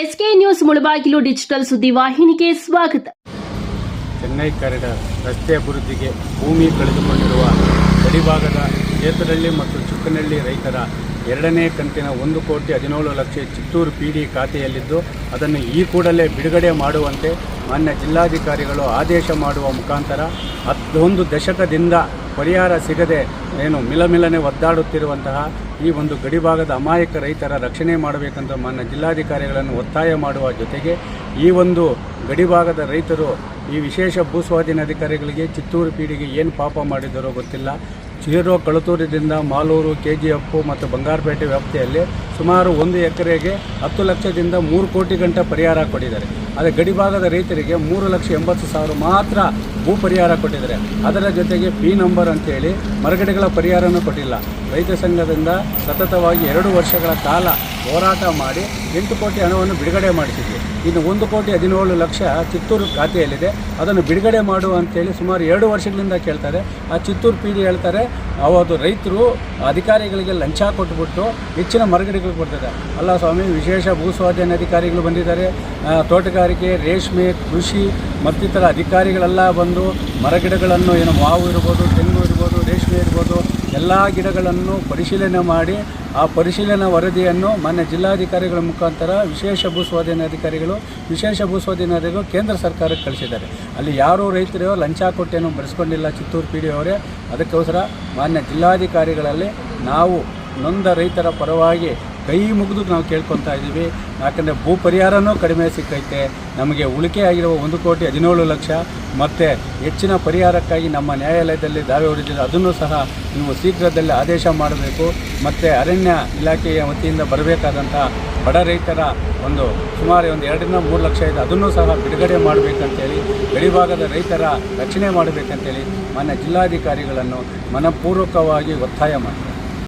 SK news Mulbagal digital ಸುದ್ದಿ ವಾಹಿನಿಗೆ ಸ್ವಾಗತ. ಚೆನ್ನೈ ಕಾರಿಡಾರ್ ರಸ್ತೆ ಅಭಿವೃದ್ಧಿಗೆ ಭೂಮಿ ಕಳೆದುಕೊಂಡಿರುವ ಗಡಿಭಾಗದ ಸೇತುರಳ್ಳಿ ಮತ್ತು ಚುಕ್ಕನಹಳ್ಳಿ ರೈತರ ಎರಡನೇ ಕಂತಿನ ಒಂದು ಕೋಟಿ ಹದಿನೇಳು ಲಕ್ಷ ಚಿತ್ತೂರು ಪಿ ಡಿ ಖಾತೆಯಲ್ಲಿದ್ದು, ಅದನ್ನು ಈ ಕೂಡಲೇ ಬಿಡುಗಡೆ ಮಾಡುವಂತೆ ಮಾನ್ಯ ಜಿಲ್ಲಾಧಿಕಾರಿಗಳು ಆದೇಶ ಮಾಡುವ ಮುಖಾಂತರ ಹತ್ತೊಂದು ದಶಕದಿಂದ ಪರಿಹಾರ ಸಿಗದೆ ಏನು ಮಿಲಮಿಲನೆ ಒದ್ದಾಡುತ್ತಿರುವಂತಹ ಈ ಒಂದು ಗಡಿಭಾಗದ ಅಮಾಯಕ ರೈತರ ರಕ್ಷಣೆ ಮಾಡಬೇಕಂತ ಮಾನ್ಯ ಜಿಲ್ಲಾಧಿಕಾರಿಗಳನ್ನು ಒತ್ತಾಯ ಮಾಡುವ ಜೊತೆಗೆ ಈ ಒಂದು ಗಡಿಭಾಗದ ರೈತರು ಈ ವಿಶೇಷ ಭೂಸ್ವಾಧೀನ ಅಧಿಕಾರಿಗಳಿಗೆ ಚಿತ್ತೂರು ಪೀಡಿಗೆ ಏನು ಪಾಪ ಮಾಡಿದರೋ ಗೊತ್ತಿಲ್ಲ. ಚಿರೋ ಕಳತೂರಿನಿಂದ ಮಾಲೂರು ಕೆ ಜಿ ಎಫ್ ಮತ್ತು ಬಂಗಾರಪೇಟೆ ವ್ಯಾಪ್ತಿಯಲ್ಲಿ ಸುಮಾರು ಒಂದು ಎಕರೆಗೆ ಹತ್ತು ಲಕ್ಷದಿಂದ ಮೂರು ಕೋಟಿ ಗಂಟೆ ಪರಿಹಾರ ಕೊಟ್ಟಿದ್ದಾರೆ. ಆದರೆ ಗಡಿಭಾಗದ ರೈತರಿಗೆ ಮೂರು ಲಕ್ಷ ಎಂಬತ್ತು ಸಾವಿರ ಮಾತ್ರ ಭೂ ಪರಿಹಾರ ಕೊಟ್ಟಿದ್ದಾರೆ. ಅದರ ಜೊತೆಗೆ ಪಿ ನಂಬರ್ ಅಂತೇಳಿ ಮರಗಡೆಗಳ ಪರಿಹಾರನೂ ಕೊಟ್ಟಿಲ್ಲ. ರೈತ ಸಂಘದಿಂದ ಸತತವಾಗಿ ಎರಡು ವರ್ಷಗಳ ಕಾಲ ಹೋರಾಟ ಮಾಡಿ ಎಂಟು ಕೋಟಿ ಹಣವನ್ನು ಬಿಡುಗಡೆ ಮಾಡಿಸಿದ್ವಿ. ಇನ್ನು ಒಂದು ಕೋಟಿ ಹದಿನೇಳು ಲಕ್ಷ ಚಿತ್ತೂರು ಖಾತೆಯಲ್ಲಿದೆ. ಅದನ್ನು ಬಿಡುಗಡೆ ಮಾಡು ಅಂತೇಳಿ ಸುಮಾರು ಎರಡು ವರ್ಷಗಳಿಂದ ಕೇಳ್ತಾರೆ. ಆ ಚಿತ್ತೂರು ಪಿ ಡಿ ಹೇಳ್ತಾರೆ, ಅವತ್ತು ರೈತರು ಅಧಿಕಾರಿಗಳಿಗೆ ಲಂಚ ಕೊಟ್ಬಿಟ್ಟು ಹೆಚ್ಚಿನ ಮರಗಡೆಗಳು ಕೊಡ್ತಾರೆ ಅಲ್ಲ ಸ್ವಾಮಿ, ವಿಶೇಷ ಭೂಸ್ವಾಧೀನ ಅಧಿಕಾರಿಗಳು ಬಂದಿದ್ದಾರೆ. ತೋಟಗಾರಿಕೆ, ರೇಷ್ಮೆ, ಕೃಷಿ ಮತ್ತಿತರ ಅಧಿಕಾರಿಗಳೆಲ್ಲ ಬಂದು ಮರಗಿಡಗಳನ್ನು ಏನು ಮಾವು ಇರ್ಬೋದು, ತೆಂಗು ಇರ್ಬೋದು, ರೇಷ್ಮೆ ಇರ್ಬೋದು, ಎಲ್ಲ ಗಿಡಗಳನ್ನು ಪರಿಶೀಲನೆ ಮಾಡಿ ಆ ಪರಿಶೀಲನಾ ವರದಿಯನ್ನು ಮಾನ್ಯ ಜಿಲ್ಲಾಧಿಕಾರಿಗಳ ಮುಖಾಂತರ ವಿಶೇಷ ಭೂಸ್ವಾಧೀನ ಅಧಿಕಾರಿಗಳು, ವಿಶೇಷ ಭೂಸ್ವಾಧೀನ ಅಧಿಕಾರಿಗಳು ಕೇಂದ್ರ ಸರ್ಕಾರಕ್ಕೆ ಕಳಿಸಿದ್ದಾರೆ. ಅಲ್ಲಿ ಯಾರೂ ರೈತರು ಲಂಚ ಕೊಟ್ಟೇನು ಬರೆಸ್ಕೊಂಡಿಲ್ಲ ಚಿತ್ತೂರು ಪಿ ಡಿ ಅವರೇ. ಅದಕ್ಕೋಸ್ಕರ ಮಾನ್ಯ ಜಿಲ್ಲಾಧಿಕಾರಿಗಳಲ್ಲಿ ನಾವು ನೊಂದ ರೈತರ ಪರವಾಗಿ ಕೈ ಮುಗಿದು ನಾವು ಕೇಳ್ಕೊತಾ ಇದ್ದೀವಿ. ಯಾಕಂದರೆ ಭೂ ಪರಿಹಾರನೂ ಕಡಿಮೆ ಸಿಕ್ಕೈತೆ. ನಮಗೆ ಉಳಿಕೆ ಆಗಿರುವ ಒಂದು ಕೋಟಿ ಹದಿನೇಳು ಲಕ್ಷ. ಮತ್ತು ಹೆಚ್ಚಿನ ಪರಿಹಾರಕ್ಕಾಗಿ ನಮ್ಮ ನ್ಯಾಯಾಲಯದಲ್ಲಿ ದಾವೆ ಹೊಡೆದಿದೆ ಅದನ್ನು ಸಹ ನೀವು ಶೀಘ್ರದಲ್ಲೇ ಆದೇಶ ಮಾಡಬೇಕು. ಮತ್ತು ಅರಣ್ಯ ಇಲಾಖೆಯ ವತಿಯಿಂದ ಬರಬೇಕಾದಂಥ ಬಡ ರೈತರ ಒಂದು ಸುಮಾರು ಒಂದು ಎರಡರಿಂದ ಮೂರು ಲಕ್ಷ ಇದೆ. ಅದನ್ನು ಸಹ ಬಿಡುಗಡೆ ಮಾಡಬೇಕಂತೇಳಿ, ಗಡಿಭಾಗದ ರೈತರ ರಕ್ಷಣೆ ಮಾಡಬೇಕಂತೇಳಿ ಮಾನ್ಯ ಜಿಲ್ಲಾಧಿಕಾರಿಗಳನ್ನು ಮನಪೂರ್ವಕವಾಗಿ ಒತ್ತಾಯ ಮಾಡಿ